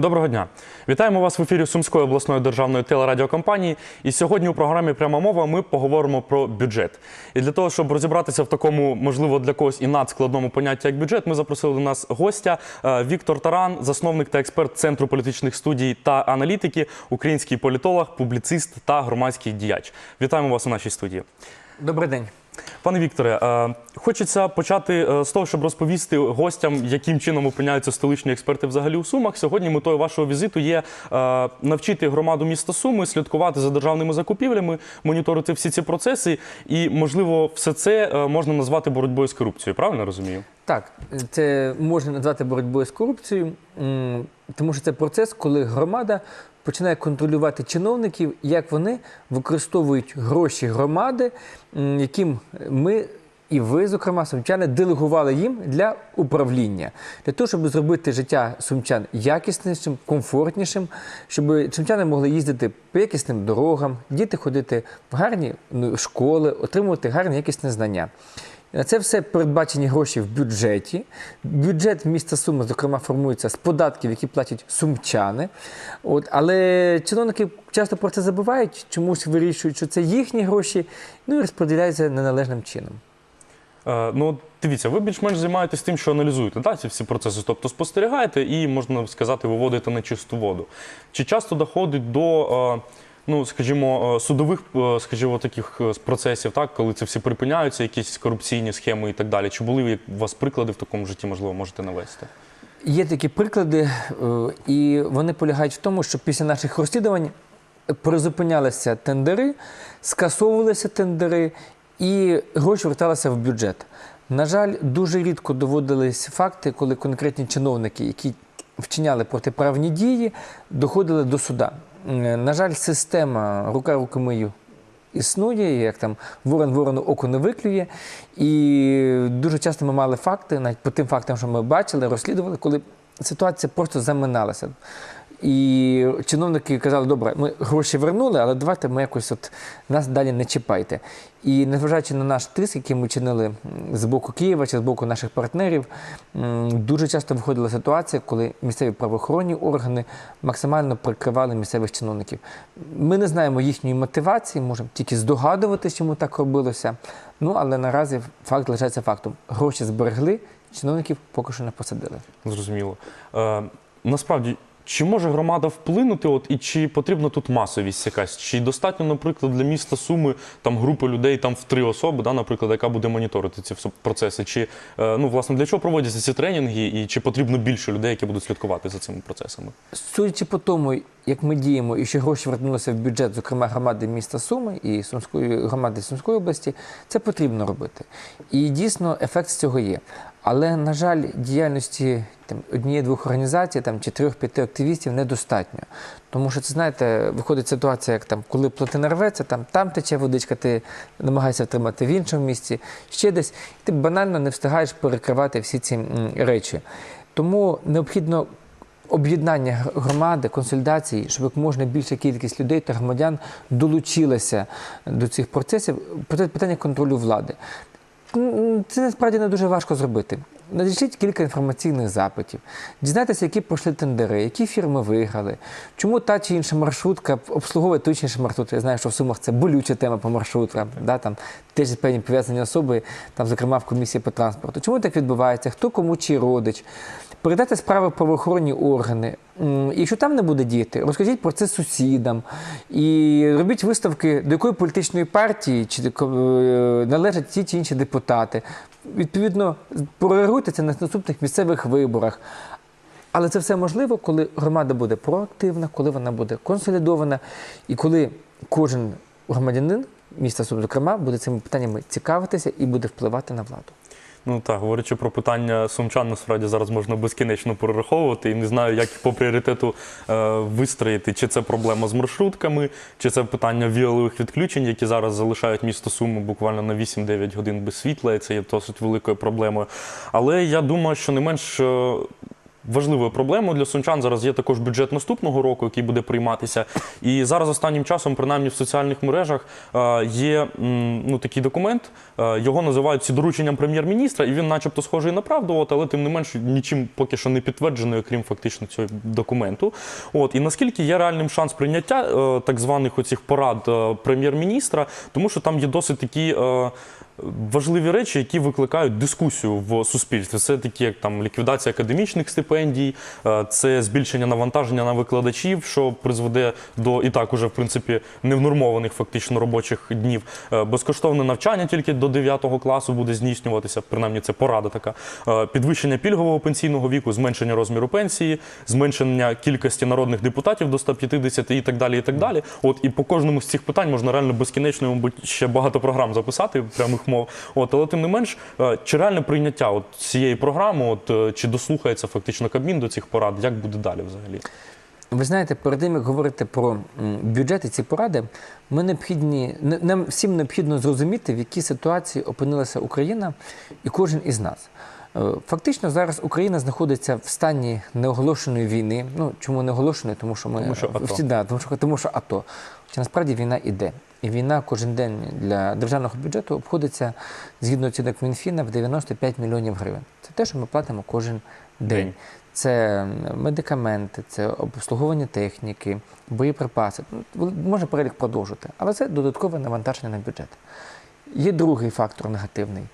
Доброго дня! Вітаємо вас в ефірі Сумської обласної державної телерадіокомпанії. І сьогодні у програмі Пряма мова ми поговоримо про бюджет. І для того, щоб розібратися в такому, можливо, для когось і надскладному понятті, як бюджет, ми запросили до нас гостя е, Віктор Таран, засновник та експерт Центру політичних студій та аналітики, український політолог, публіцист та громадський діяч. Вітаємо вас у нашій студії. Добрий день. Пане Вікторе, е, хочеться почати е, з того, щоб розповісти гостям, яким чином опиняються столичні експерти взагалі у Сумах. Сьогодні метою вашого візиту є е, навчити громаду міста Суми, слідкувати за державними закупівлями, моніторити всі ці процеси, і можливо, все це можна назвати боротьбою з корупцією. Правильно розумію? Так, це можна назвати боротьбою з корупцією, тому що це процес, коли громада починає контролювати чиновників, як вони використовують гроші громади, яким ми. І ви, зокрема, сумчани, делегували їм для управління, для того, щоб зробити життя сумчан якіснішим, комфортнішим, щоб сумчани могли їздити по якісним дорогам, діти ходити в гарні ну, школи, отримувати гарні якісне знання. Це все передбачені гроші в бюджеті. Бюджет міста Суми, зокрема, формується з податків, які платять сумчани. От, але чиновники часто про це забувають, чомусь вирішують, що це їхні гроші, ну і розподіляються неналежним чином. Е, Ну, дивіться, ви більш-менш займаєтесь тим, що аналізуєте да, ці всі процеси, тобто спостерігаєте і, можна сказати, виводите на чисту воду. Чи часто доходить до, е, ну, скажімо, е, судових, е, скажімо, таких е, процесів, так, коли це всі припиняються, якісь корупційні схеми і так далі? Чи були у вас приклади в такому житті, можливо, можете навести? Є такі приклади, і вони полягають в тому, що після наших розслідувань призупинялися тендери, скасовувалися тендери, і гроші верталися в бюджет. На жаль, дуже рідко доводились факти, коли конкретні чиновники, які вчиняли протиправні дії, доходили до суда. Е, На жаль, система рука рукомию існує, як там ворон ворону око не виклює. І дуже часто ми мали факти, навіть по тим фактам, що ми бачили, розслідували, коли ситуація просто заминалася. І чиновники казали, добре, ми гроші вернули, але давайте ми якось от нас далі не чіпайте. І незважаючи на наш тиск, який ми чинили з боку Києва чи з боку наших партнерів, дуже часто виходила ситуація, коли місцеві правоохоронні органи максимально прикривали місцевих чиновників. Ми не знаємо їхньої мотивації, можемо тільки здогадуватися, чому так робилося. Ну але наразі факт лишається фактом. Гроші зберегли, чиновників поки що не посадили. Зрозуміло. Е, насправді, чи може громада вплинути, от, і чи потрібна тут масовість якась? Чи достатньо, наприклад, для міста Суми там групи людей там в три особи, да, наприклад, яка буде моніторити ці процеси? Чи е, ну, власне для чого проводяться ці тренінги, і чи потрібно більше людей, які будуть слідкувати за цими процесами? Судячи по тому, як ми діємо, і що гроші вернулися в бюджет, зокрема громади міста Суми і Сумської громади Сумської області, це потрібно робити. І дійсно ефект з цього є. Але, на жаль, діяльності однієї-двох організацій, там, чи трьох-п'яти активістів недостатньо. Тому що це, знаєте, виходить ситуація, як там, коли плотина рветься, там, там тече водичка, ти намагаєшся втримати в іншому місці, ще десь, і ти банально не встигаєш перекривати всі ці речі. Тому необхідно об'єднання громади, консолідації, щоб як можна більша кількість людей та громадян долучилася до цих процесів. Проте питання контролю влади. Це насправді не дуже важко зробити. Надішліть кілька інформаційних запитів, дізнайтеся, які пройшли тендери, які фірми виграли, чому та чи інша маршрутка обслуговує той чи інший маршрут. Я знаю, що в Сумах це болюча тема по маршруткам, да, там теж певні пов'язані особи, там, зокрема в комісії по транспорту. Чому так відбувається? Хто кому чий родич? Передайте справи в правоохоронні органи. Якщо там не буде діяти, розкажіть про це сусідам і робіть виставки, до якої політичної партії чи е, належать ті чи інші депутати. Відповідно, прореагуйте це на наступних місцевих виборах. Але це все можливо, коли громада буде проактивна, коли вона буде консолідована, і коли кожен громадянин міста зокрема, буде цими питаннями цікавитися і буде впливати на владу. Ну так, говорячи про питання сумчан, насправді зараз можна безкінечно перераховувати і не знаю, як по пріоритету е, вистроїти. Чи це проблема з маршрутками, чи це питання віолових відключень, які зараз залишають місто Суми буквально на 8-9 годин без світла, і це є досить великою проблемою. Але я думаю, що не менш. Важливою проблемою для сумчан зараз є також бюджет наступного року, який буде прийматися. І зараз останнім часом, принаймні в соціальних мережах, е, є ну, такий документ. е, Його називають «Ці дорученням прем'єр-міністра, і він, начебто, схожий на правду, от, але тим не менш нічим поки що не підтверджений, окрім фактично цього документу. От і наскільки є реальним шанс прийняття е, так званих оцих порад прем'єр-міністра, тому що там є досить такі. Важливі речі, які викликають дискусію в суспільстві, це такі, як там ліквідація академічних стипендій, е, це збільшення навантаження на викладачів, що призведе до і так уже в принципі невнормованих фактично робочих днів. Е, Безкоштовне навчання тільки до 9 класу буде здійснюватися, принаймні це порада така. Е, Підвищення пільгового пенсійного віку, зменшення розміру пенсії, зменшення кількості народних депутатів до 150 і так далі. І так далі. От і по кожному з цих питань можна реально безкінечно, мабуть, ще багато програм записати прямих мов. От, але тим не менш, е, чи реальне прийняття от цієї програми, от е, чи дослухається фактично Кабмін до цих порад, як буде далі взагалі? Ви знаєте, перед тим як говорити про бюджет і ці поради, ми необхідні не- нам всім необхідно зрозуміти, в якій ситуації опинилася Україна і кожен із нас. Е, Фактично зараз Україна знаходиться в стані неоголошеної війни. Ну чому неоголошеної? Тому що ми Тому що АТО. всі да, тому що тому що АТО. Хоча насправді війна іде. І війна кожен день для державного бюджету обходиться згідно оцінок Мінфіна в 95 мільйонів гривень. Це те, що ми платимо кожен день. День. Це медикаменти, це обслуговування техніки, боєприпаси. Ну, Можна перелік продовжити, але це додаткове навантаження на бюджет. Є другий фактор негативний.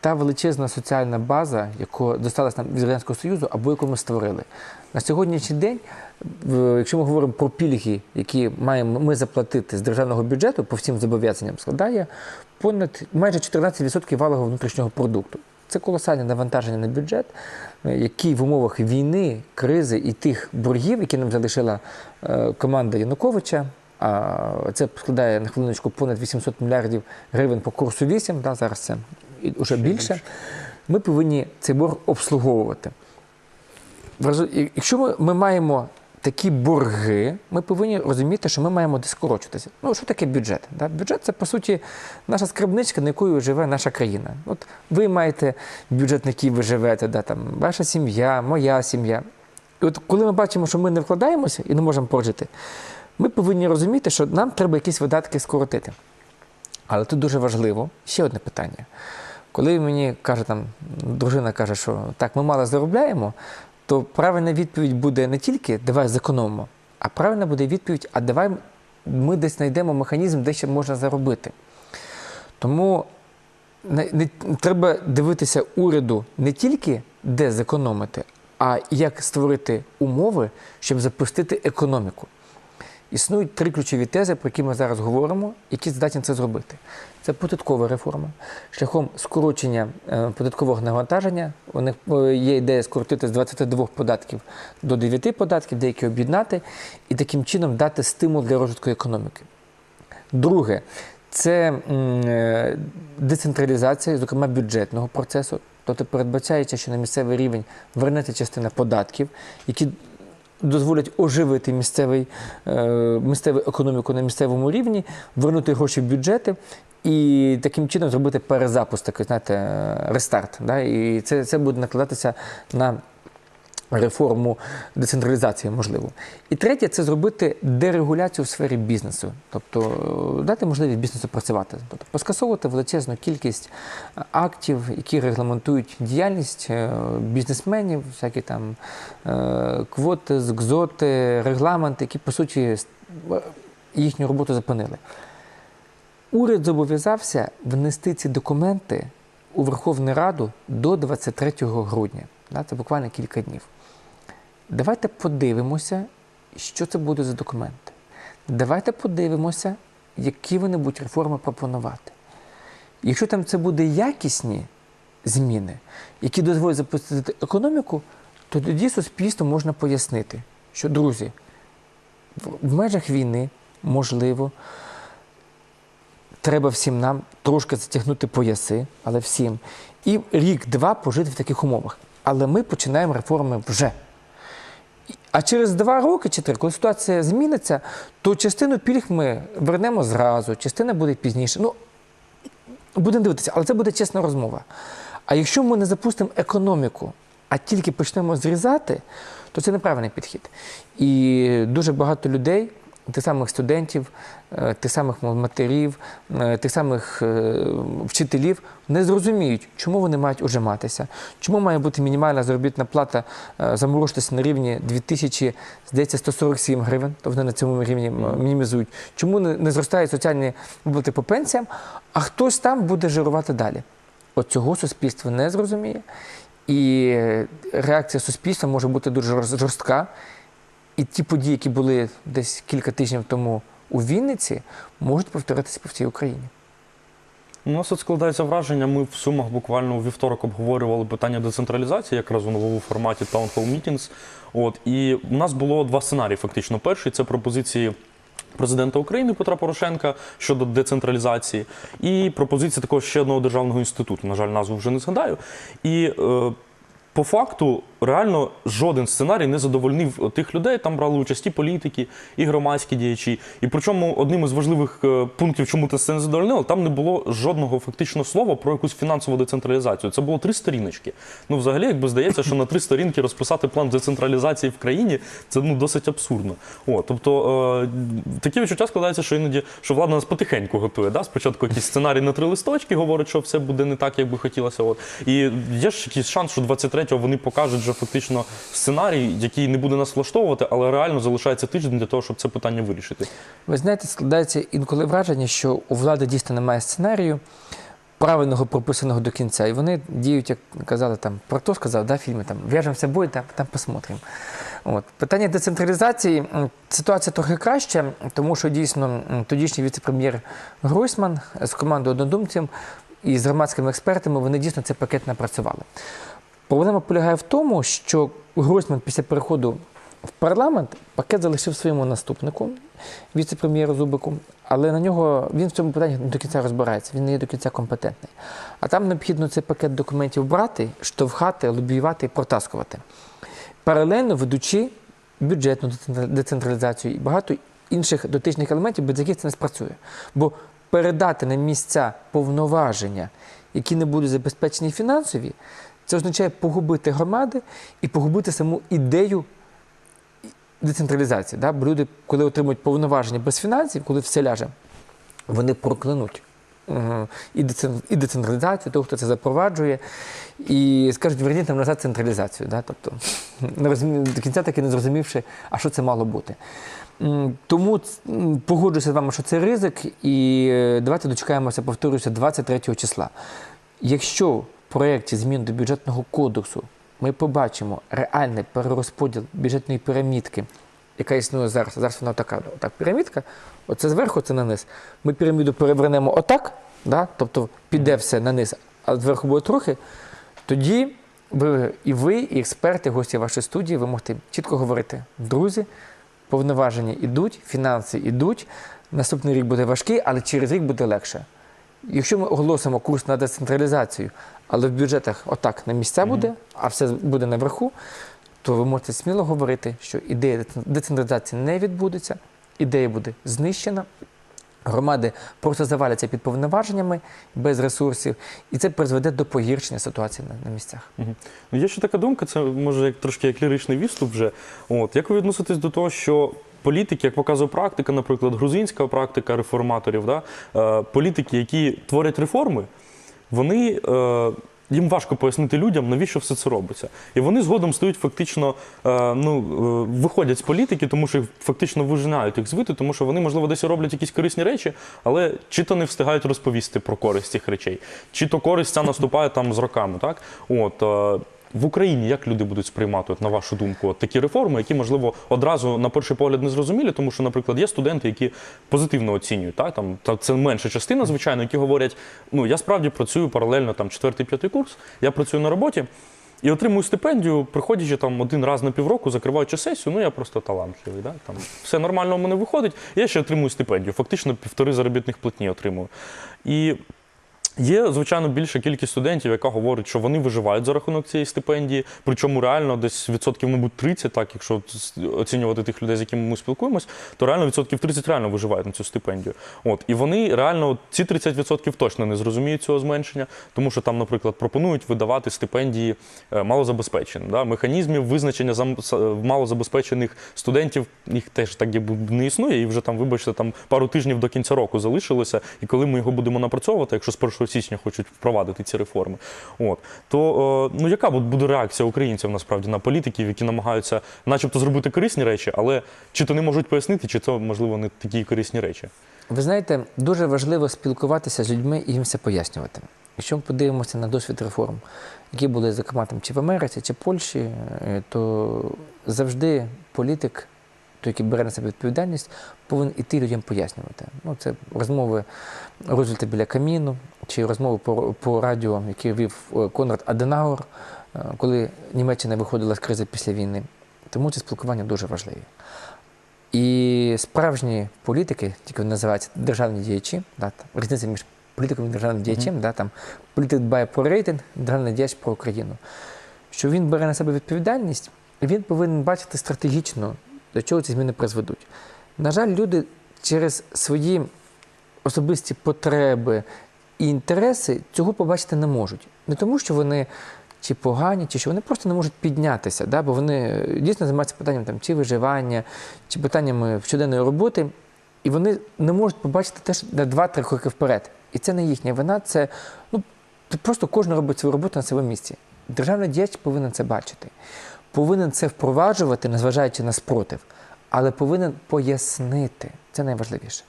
Та величезна соціальна база, яку досталась нам від Радянського Союзу, або яку ми створили. На сьогоднішній день, якщо ми говоримо про пільги, які маємо ми заплатити з державного бюджету по всім зобов'язанням, складає понад майже 14% валового внутрішнього продукту. Це колосальне навантаження на бюджет, який в умовах війни, кризи і тих боргів, які нам залишила е, команда Януковича, а це складає на хвилиночку понад 800 мільярдів гривень по курсу 8, да, зараз це вже більше. Ми повинні цей борг обслуговувати. Якщо ми маємо такі борги, ми повинні розуміти, що ми маємо десь скорочуватися. Ну, що таке бюджет? Да? Бюджет це, по суті, наша скарбничка, на якою живе наша країна. От ви маєте бюджет, на який ви живете, да? там, ваша сім'я, моя сім'я. І от коли ми бачимо, що ми не вкладаємося і не можемо прожити, ми повинні розуміти, що нам треба якісь видатки скоротити. Але тут дуже важливо ще одне питання. Коли мені каже, там, дружина каже, що так, ми мало заробляємо, то правильна відповідь буде не тільки давай зекономимо, а правильна буде відповідь, а давай ми десь знайдемо механізм, де ще можна заробити. Тому не, не, треба дивитися уряду не тільки де зекономити, а як створити умови, щоб запустити економіку. Існують три ключові тези, про які ми зараз говоримо, які здатні це зробити. Це податкова реформа, шляхом скорочення е, податкового навантаження. У них е, є ідея скоротити з 22 податків до 9 податків, деякі об'єднати і таким чином дати стимул для розвитку економіки. Друге, це е, децентралізація, зокрема бюджетного процесу, тобто передбачається, що на місцевий рівень вернеться частина податків, які дозволять оживити місцевий, е, місцеву економіку на місцевому рівні, вернути гроші в бюджети і таким чином зробити перезапуск, такий, знаєте, е, рестарт. Да? І це, це буде накладатися на реформу децентралізації, можливо. І третє це зробити дерегуляцію в сфері бізнесу, тобто е, дати можливість бізнесу працювати, тобто поскасовувати величезну кількість е, актів, які регламентують діяльність е, бізнесменів, всякі там квоти, згзоти, регламенти, які по суті їхню роботу зупинили. Уряд зобов'язався внести ці документи у Верховну Раду до 23 грудня. Це буквально кілька днів. Давайте подивимося, що це буде за документи. Давайте подивимося, які вони будуть реформи пропонувати. Якщо там це буде якісні зміни, які дозволять запустити економіку, то тоді суспільству можна пояснити, що, друзі, в- межах війни можливо треба всім нам трошки затягнути пояси, але всім. І рік-два пожити в таких умовах. Але ми починаємо реформи вже. А через два роки чи три, коли ситуація зміниться, то частину пільг ми вернемо зразу, частина буде пізніше. Ну, будемо дивитися, але це буде чесна розмова. А якщо ми не запустимо економіку, а тільки почнемо зрізати, то це неправильний підхід. І дуже багато людей, тих самих студентів, е, тих самих матерів, е, тих самих е, вчителів не зрозуміють, чому вони мають ужиматися, чому має бути мінімальна заробітна плата заморожитися на рівні 2000, здається, 147 гривень, то вони на цьому рівні мінімізують. Чому не зростають соціальні виплати по пенсіям, а хтось там буде жирувати далі. От цього суспільство не зрозуміє. І реакція суспільства може бути дуже жорстка. І ті події, які були десь кілька тижнів тому у Вінниці, можуть повторитися по всій Україні. У нас тут складається враження. Ми в Сумах буквально у вівторок обговорювали питання децентралізації, якраз у новому форматі Town Hall Meetings. От і у нас було два сценарії. Фактично, перший це пропозиції. Президента України Петра Порошенка щодо децентралізації, і пропозиція також ще одного державного інституту. На жаль, назву вже не згадаю. І е, по факту реально жоден сценарій не задовольнив тих людей. Там брали участь і політики, і громадські діячі. І причому одним із важливих е, пунктів, чому це не задовольнило, там не було жодного фактично слова про якусь фінансову децентралізацію. Це було три сторіночки. Ну, взагалі, якби здається, що на три сторінки розписати план децентралізації в країні це ну досить абсурдно. О, тобто е, таке відчуття складається, що іноді що влада нас потихеньку готує. Да? Спочатку якийсь сценарій на три листочки, говорить, що все буде не так, як би хотілося. От і є ж якийсь шанс, що 23-го вони покажуть вже фактично сценарій, який не буде нас влаштовувати, але реально залишається тиждень для того, щоб це питання вирішити. Ви знаєте, складається інколи враження, що у влади дійсно немає сценарію, правильного прописаного до кінця. І вони діють, як казали там, про то сказав, да, в фільмі там в'яжемося бой, там, там посмотрим. От. Питання децентралізації ситуація трохи краща, тому що дійсно тодішній віце-прем'єр Гройсман з командою однодумців і з громадськими експертами вони дійсно цей пакет напрацювали. Проблема полягає в тому, що Гройсман після переходу в парламент пакет залишив своєму наступнику, віце-прем'єру Зубику, але на нього він в цьому питанні не до кінця розбирається, він не є до кінця компетентний. А там необхідно цей пакет документів брати, штовхати, лобіювати і протаскувати. Паралельно ведучи бюджетну децентралізацію і багато інших дотичних елементів, без яких це не спрацює. Бо передати на місця повноваження, які не будуть забезпечені фінансові, це означає погубити громади і погубити саму ідею децентралізації. Да? Бо люди, коли отримують повноваження без фінансів, коли все ляже, вони проклянуть і децентралізацію, того, хто це запроваджує, і скажуть, верніть нам назад централізацію. Да? Тобто, не розумі... до кінця таки не зрозумівши, а що це мало бути. Тому погоджуюся з вами, що це ризик, і е, давайте дочекаємося, повторюся, 23 числа. Якщо проєкті змін до бюджетного кодексу ми побачимо реальний перерозподіл бюджетної пірамідки, яка існує зараз, зараз вона така, так, пірамідка, оце зверху, це на низ. Ми піраміду перевернемо отак, да? тобто піде все на низ, а зверху буде трохи, тоді ви і ви, і експерти, гості вашої студії, ви можете чітко говорити, друзі, повноваження йдуть, фінанси йдуть. Наступний рік буде важкий, але через рік буде легше. Якщо ми оголосимо курс на децентралізацію, але в бюджетах отак на місця буде, а все буде наверху, то ви можете сміло говорити, що ідея децентралізації не відбудеться, ідея буде знищена. Громади просто заваляться під повноваженнями без ресурсів, і це призведе до погіршення ситуації на, на місцях. Мгм. Ну, є ще така думка, це може як трошки як ліричний відступ вже. От як ви відноситесь до того, що політики, як показує практика, наприклад, грузинська практика реформаторів, да, е, політики, які творять реформи, вони. Е, їм важко пояснити людям, навіщо все це робиться. І вони згодом стають фактично, е, ну, виходять з політики, тому що їх фактично вижинають їх звити, тому що вони, можливо, десь роблять якісь корисні речі, але чи то не встигають розповісти про користь цих речей, чи то користь ця наступає там з роками. Так? От, в Україні як люди будуть сприймати, от, на вашу думку, от такі реформи, які, можливо, одразу на перший погляд не зрозумілі, тому що, наприклад, є студенти, які позитивно оцінюють, так? Там, та це менша частина, звичайно, які говорять, ну я справді працюю паралельно там четвертий-п'ятий курс, я працюю на роботі. І отримую стипендію, приходячи там один раз на півроку, закриваючи сесію, ну я просто талантливий. Да? Там все нормально у мене виходить, я ще отримую стипендію. Фактично півтори заробітних платні отримую. І Є, звичайно, більша кількість студентів, яка говорить, що вони виживають за рахунок цієї стипендії. Причому реально десь відсотків, мабуть, 30, так, якщо оцінювати тих людей, з якими ми спілкуємось, то реально відсотків 30 реально виживають на цю стипендію. От і вони реально ці 30% точно не зрозуміють цього зменшення, тому що там, наприклад, пропонують видавати стипендії е, малозабезпеченим. Да? Механізмів визначення малозабезпечених студентів їх теж так не існує, і вже там, вибачте, там пару тижнів до кінця року залишилося. І коли ми його будемо напрацьовувати, якщо з 1 січня хочуть впровадити ці реформи, от то е, ну яка бу- буде реакція українців насправді на політиків, які намагаються, начебто, зробити корисні речі, але чи то не можуть пояснити, чи то можливо не такі корисні речі. Ви знаєте, дуже важливо спілкуватися з людьми і їм все пояснювати. Якщо ми подивимося на досвід реформ, які були, зокрема, там, чи в Америці, чи в Польщі, е, то завжди політик, той, який бере на себе відповідальність, повинен іти людям пояснювати. Ну, це розмови Рузвельта біля каміну, чи розмови по, по радіо, які вів е, Конрад Аденауер, е, коли Німеччина виходила з кризи після війни. Тому це спілкування дуже важливі. І справжні політики, тільки вони називаються державні діячі, да, різниця між політиком і державним діячем, да, там, політик дбає про рейтинг, державний діяч про Україну. Що він бере на себе відповідальність, і він повинен бачити стратегічно, до чого ці зміни призведуть. На жаль, люди через свої особисті потреби і інтереси цього побачити не можуть. Не тому, що вони чи погані, чи що вони просто не можуть піднятися, да? бо вони е, дійсно займаються питанням там, чи виживання, чи питаннями щоденної роботи, і вони не можуть побачити теж на 2-3 кроки вперед. І це не їхня вина, це ну, просто кожен робить свою роботу на своєму місці. Державний діяч повинен це бачити, повинен це впроваджувати, незважаючи на спротив, але повинен пояснити. Це найважливіше.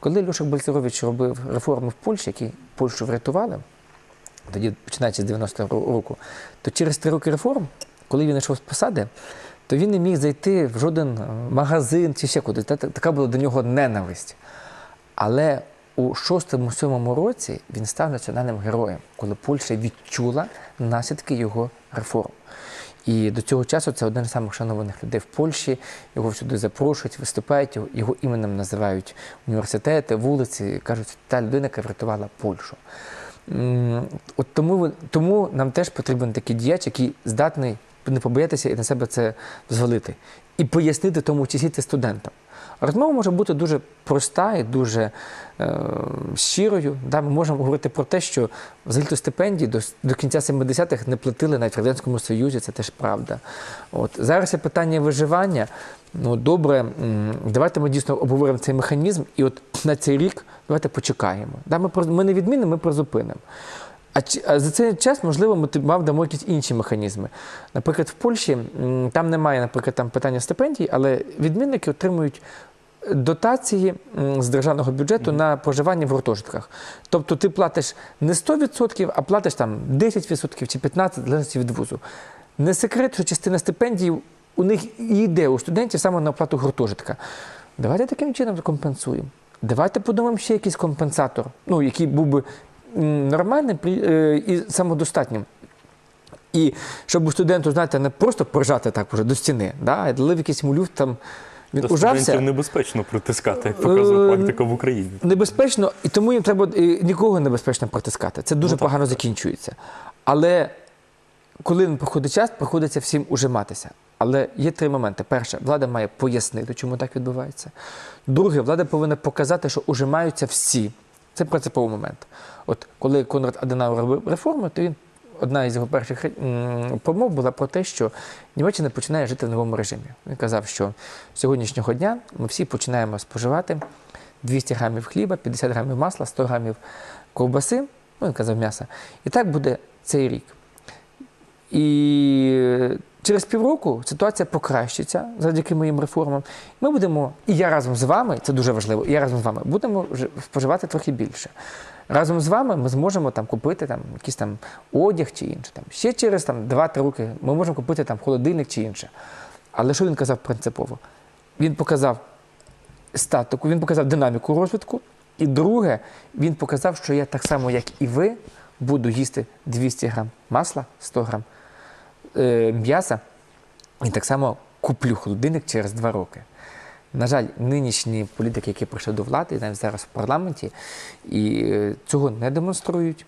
Коли Люшик Бальцерович робив реформи в Польщі, які Польщу врятували, тоді починаючи з 90-го року, то через три роки реформ, коли він йшов з посади, то він не міг зайти в жоден е, магазин чи ще та- Така була до нього ненависть. Але у 6-7 році він став національним героєм, коли Польща відчула наслідки його реформ. І до цього часу це один з самих шанованих людей в Польщі. Його всюди запрошують, виступають, його, іменем називають університети, вулиці, кажуть, та людина, яка врятувала Польщу. От тому, тому нам теж потрібен такий діяч, який здатний не побоятися і на себе це звалити. І пояснити тому числі це студентам. Розмова може бути дуже проста і дуже е, щирою. Да? Ми можемо говорити про те, що взагалі стипендії до, до кінця 70-х не платили навіть в Радянському Союзі, це теж правда. От. Зараз є питання виживання. Ну, добре, давайте ми дійсно обговоримо цей механізм, і от на цей рік давайте почекаємо. Да? Ми, ми не відмінимо, ми призупинимо. А за цей час, можливо, ми мав дамо якісь інші механізми. Наприклад, в Польщі там немає, наприклад, там питання стипендій, але відмінники отримують дотації з державного бюджету на проживання в гуртожитках. Тобто ти платиш не 100%, а платиш там 10% чи 15% в залежності від вузу. Не секрет, що частина стипендій у них йде у студентів саме на оплату гуртожитка. Давайте таким чином компенсуємо. Давайте подумаємо ще якийсь компенсатор, ну, який був би нормальним е, і самодостатнім. І щоб у студенту, знаєте, не просто прижати так уже до стіни, да, а дали якийсь там він До ужався. небезпечно притискати, як показує Е, практика в Україні. Небезпечно, і тому їм треба е, нікого небезпечно притискати. Це дуже Ну, погано так. закінчується. Але коли проходить час, приходиться всім ужиматися. Але є три моменти. Перше, влада має пояснити, чому так відбувається. Друге, влада повинна показати, що ужимаються всі. Це принциповий момент. От коли Конрад Аденауер робив реформи, то він одна із його перших помов була про те, що Німеччина починає жити в новому режимі. Він казав, що з сьогоднішнього дня ми всі починаємо споживати 200 грамів хліба, 50 грамів масла, 100 грамів ковбаси, ну, він казав м'яса. І так буде цей рік. І через півроку ситуація покращиться завдяки моїм реформам. Ми будемо, і я разом з вами, це дуже важливо, і я разом з вами будемо споживати трохи більше. Разом з вами ми зможемо там купити там якийсь там одяг чи інше. Там ще через там 2-3 роки ми можемо купити там холодильник чи інше. Але що він казав принципово? Він показав статику, він показав динаміку розвитку. І друге, він показав, що я так само, як і ви, буду їсти 200 грам масла, 100 грам м'яса, і так само куплю холодильник через два роки. На жаль, нинішні політики, які прийшли до влади, навіть зараз в парламенті, і е, цього не демонструють.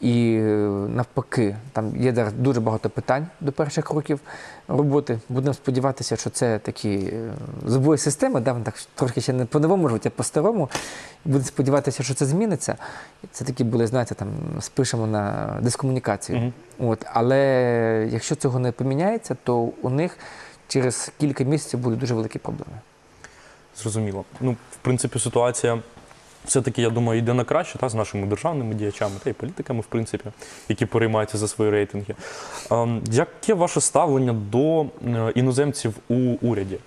І е, навпаки, там є зараз дуже багато питань до перших років роботи. Будемо сподіватися, що це такі е, збої системи, да, вони так трошки ще не по-новому живуть, а по-старому. Будемо сподіватися, що це зміниться. Це такі були, знаєте, там спишемо на дискомунікацію. Мгм. От, але якщо цього не поміняється, то у них через кілька місяців будуть дуже великі проблеми. Зрозуміло. Ну, в принципі, ситуація все-таки, я думаю, йде на краще та, з нашими державними діячами та й політиками, в принципі, які переймаються за свої рейтинги. Ем, яке ваше ставлення до е, іноземців у уряді?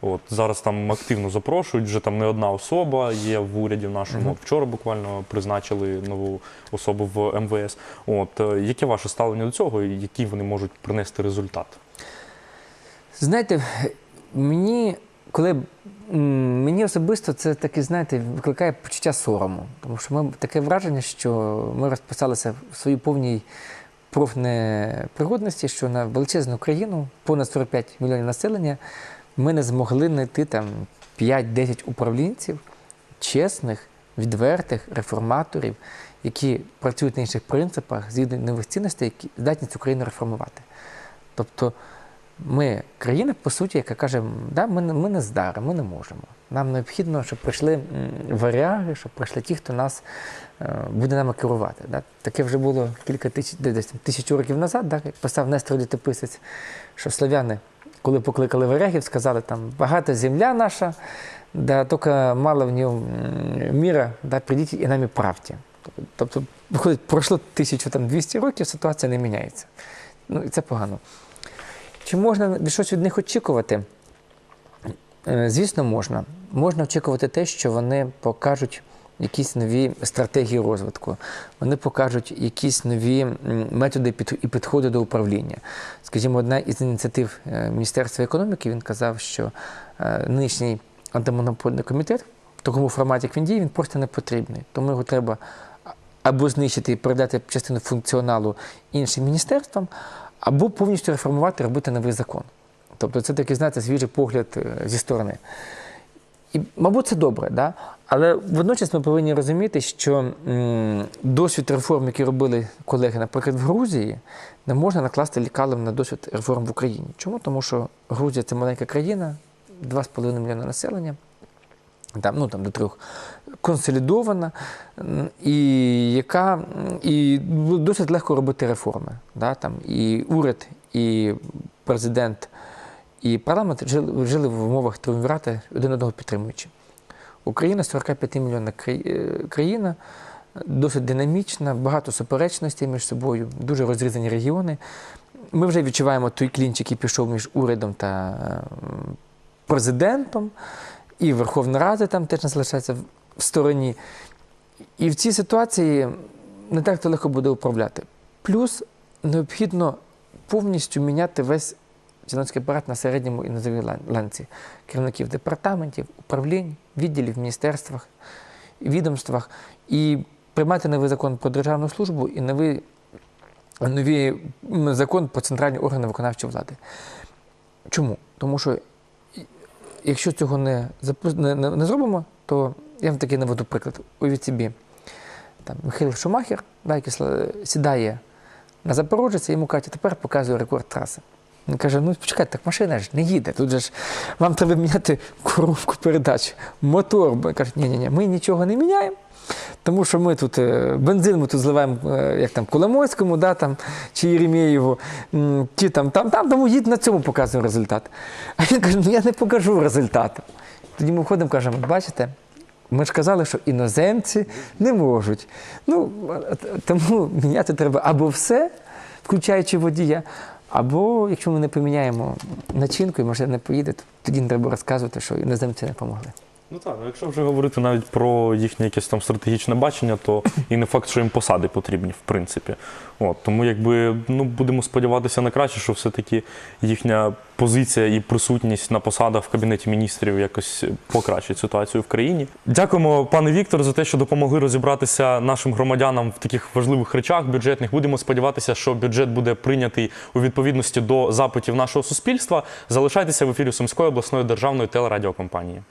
От зараз там активно запрошують, вже там не одна особа є в уряді нашому. От Вчора буквально призначили нову особу в МВС. От е, яке ваше ставлення до цього і який вони можуть принести результат? Знаєте, мені, коли мені особисто це таке, знаєте, викликає почуття сорому. Тому що ми таке враження, що ми розписалися в своїй повній профнепригодності, що на величезну країну, понад 45 мільйонів населення, ми не змогли знайти там 5-10 управлінців, чесних, відвертих реформаторів, які працюють на інших принципах, згідно нових цінностей, які здатні цю країну реформувати. Тобто ми країна, по суті, яка каже, да, ми, ми не здари, ми не можемо. Нам необхідно, щоб прийшли варяги, щоб прийшли ті, хто нас е, буде нами керувати. Да. Таке вже було кілька тисяч, десь років назад, да, як писав Нестор Літописець, що славяни, коли покликали варягів, сказали, там багата земля наша, да, тільки мало в м, міра, да, прийдіть і нами правді. Тобто, виходить, пройшло 1200 років, ситуація не міняється. Ну, і це погано. Чи можна щось від них очікувати? Е, Звісно, можна. Можна очікувати те, що вони покажуть якісь нові стратегії розвитку, вони покажуть якісь нові методи і підходи до управління. Скажімо, одна із ініціатив е, Міністерства економіки він казав, що е, нинішній антимонопольний комітет в такому форматі, як він діє, він просто не потрібний. Тому його треба або знищити і передати частину функціоналу іншим міністерствам, або повністю реформувати, робити новий закон. Тобто це такий, знаєте, свіжий погляд е, зі сторони. І, мабуть, це добре, да? але водночас ми повинні розуміти, що досвід реформ, які робили колеги, наприклад, в Грузії, не можна накласти лікалем на досвід реформ в Україні. Чому? Тому що Грузія це маленька країна, 2,5 мільйона населення, там, ну, там, до трьох, консолідована, і яка і досить легко робити реформи. Да? Там, і уряд, і президент, і парламент жили, жили в умовах триумвірата один одного підтримуючи. Україна 45 мільйонна е, країна, досить динамічна, багато суперечностей між собою, дуже розрізані регіони. Ми вже відчуваємо той клінч, який пішов між урядом та президентом, і Верховна Рада там теж не залишається в- стороні. І в цій ситуації не так то легко буде управляти. Плюс необхідно повністю міняти весь чиновницький апарат на середньому і низовій ланці керівників департаментів, управлінь, відділів, міністерствах, відомствах і приймати новий закон про державну службу і новий, новий закон про центральні органи виконавчої влади. Чому? Тому що якщо цього не, не, не, не зробимо, то я вам такий наведу приклад. Уявіть собі, там Михайло Шумахер, да, сідає на Запорожець, і йому кажуть, тепер показує рекорд траси. Він каже: ну почекайте, так машина ж не їде. Тут же ж вам треба міняти коробку передач, мотор. Каже, ні, ні, ні, ми нічого не міняємо. Тому що ми тут е, бензин ми тут зливаємо, е, як там Коломойському, да, там, чи Єремєєву, чи там, там, там, тому їдь на цьому показуємо результат. А він каже, ну я не покажу результату. Тоді ми входимо, кажемо, бачите, ми ж казали, що іноземці не можуть. Ну, тому міняти треба або все, включаючи водія, або якщо ми не поміняємо начинку і машина не поїде, то тоді не треба розказувати, що іноземці не допомогли. Ну так, ну якщо вже говорити навіть про їхнє якесь там стратегічне бачення, то і не факт, що їм посади потрібні, в принципі. От, тому якби ну будемо сподіватися на краще, що все-таки їхня позиція і присутність на посадах в кабінеті міністрів якось покращить ситуацію в країні. Дякуємо, пане Віктор, за те, що допомогли розібратися нашим громадянам в таких важливих речах бюджетних. Будемо сподіватися, що бюджет буде прийнятий у відповідності до запитів нашого суспільства. Залишайтеся в ефірі Сумської обласної державної телерадіокомпанії.